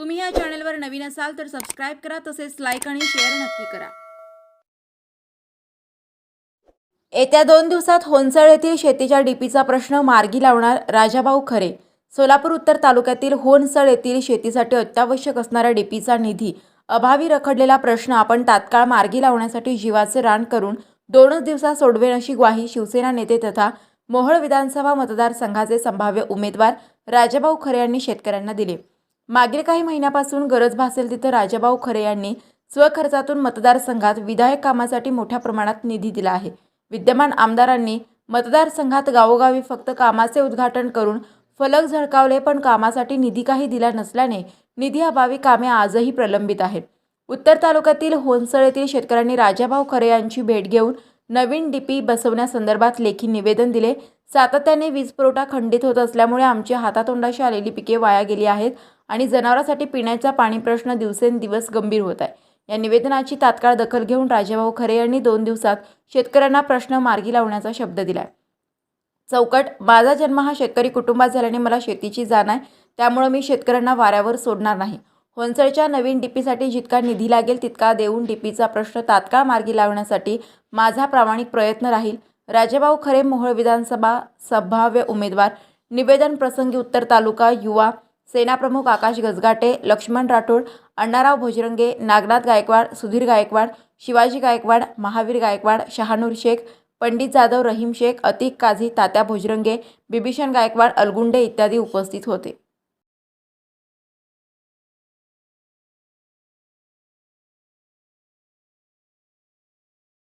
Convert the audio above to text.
तुम्ही या चॅनलवर नवीन असाल तर सबस्क्राईब करा तसेच लाईक आणि शेअर नक्की करा. येत्या दोन दिवसात होनसळ येथील शेतीच्या डीपीचा प्रश्न मार्गी लावणार राजाभाऊ खरे. सोलापूर उत्तर तालुक्यातील होनसळ येथील शेतीसाठी अत्यावश्यक असणारा डीपीचा निधी अभावी रखडलेला प्रश्न आपण तात्काळ मार्गी लावण्यासाठी जीवाचे रान करून दोनच दिवसात सोडवेन अशी ग्वाही शिवसेना नेते तथा मोहोळ विधानसभा मतदारसंघाचे संभाव्य उमेदवार राजाभाऊ खरे यांनी शेतकऱ्यांना दिले. मागील काही महिन्यापासून गरज भासेल तिथं राजाभाऊ खरे यांनी स्वखर्चातून मतदारसंघात विधायक कामासाठी मोठ्या प्रमाणात निधी दिला आहे. विद्यमान आमदारांनी मतदारसंघात गावोगावी फक्त कामाचे उद्घाटन करून फलक झळकावले पण कामासाठी निधी काही दिला नसल्याने निधी अभावी कामे आजही प्रलंबित आहेत. उत्तर तालुक्यातील होनसळ येथील शेतकऱ्यांनी राजाभाऊ खरे यांची भेट घेऊन नवीन डीपी बसवण्यासंदर्भात लेखी निवेदन दिले. सातत्याने वीज पुरवठा खंडित होत असल्यामुळे आमची हातातोंडाशी आलेली पिके वाया गेली आहेत. आणि जनावरांसाठी पिण्याचा पाणी प्रश्न दिवसेंदिवस गंभीर होत आहे. या निवेदनाची तात्काळ दखल घेऊन राजाभाऊ खरे यांनी दोन दिवसात शेतकऱ्यांना प्रश्न मार्गी लावण्याचा शब्द दिला चौकट माझा जन्म हा शेतकरी कुटुंबात झाल्याने मला शेतीची जाण आहे त्यामुळं मी शेतकऱ्यांना वाऱ्यावर सोडणार नाही. होनसळच्या नवीन डीपीसाठी जितका निधी लागेल तितका देऊन डीपीचा प्रश्न तात्काळ मार्गी लावण्यासाठी माझा प्रामाणिक प्रयत्न राहील. राजाभाऊ खरे मोहोळ विधानसभा संभाव्य उमेदवार. निवेदन प्रसंगी उत्तर तालुका युवा सेनाप्रमुख आकाश गजगाटे लक्ष्मण राठोड अण्णाराव भोजरंगे नागनाथ गायकवाड सुधीर गायकवाड शिवाजी गायकवाड महावीर गायकवाड शहानूर शेख पंडित जाधव रहीम शेख अतिक काझी तात्या भोजरंगे बिभीषण गायकवाड अलगुंडे इत्यादी उपस्थित होते.